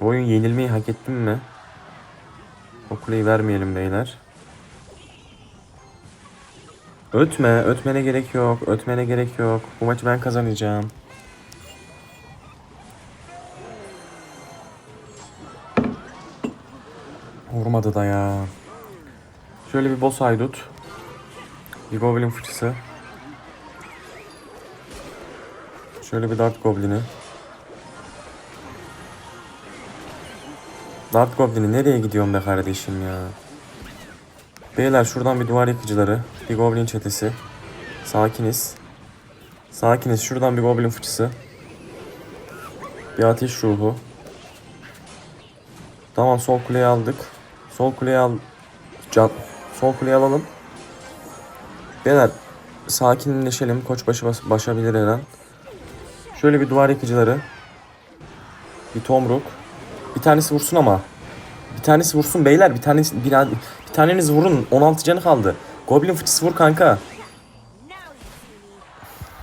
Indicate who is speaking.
Speaker 1: Bu oyun yenilmeyi hak ettim mi? O kuleyi vermeyelim beyler. Ötme, ötmene gerek yok, ötmene gerek yok. Bu maçı ben kazanacağım. Vurmadı da ya. Şöyle bir boss haydut. Bir goblin fıçısı. Şöyle bir dart goblini. Dart goblini nereye gidiyorsun be kardeşim ya? Beyler şuradan bir duvar yıkıcıları. Bir goblin çetesi. Sakiniz. Sakiniz. Şuradan bir goblin fıçısı. Bir ateş ruhu. Tamam sol kuleyi aldık. Sol kuleyi al. Can. Sol kuleyi alalım. Beyler sakinleşelim. Koçbaşı bas başabilir her. Şöyle bir duvar yıkıcıları. Bir tomruk. Bir tanesi vursun ama. Bir tanesi vursun beyler. Bir tanesi bir, bir taneniz vurun. 16 canı kaldı. Goblin fıçısı vur kanka.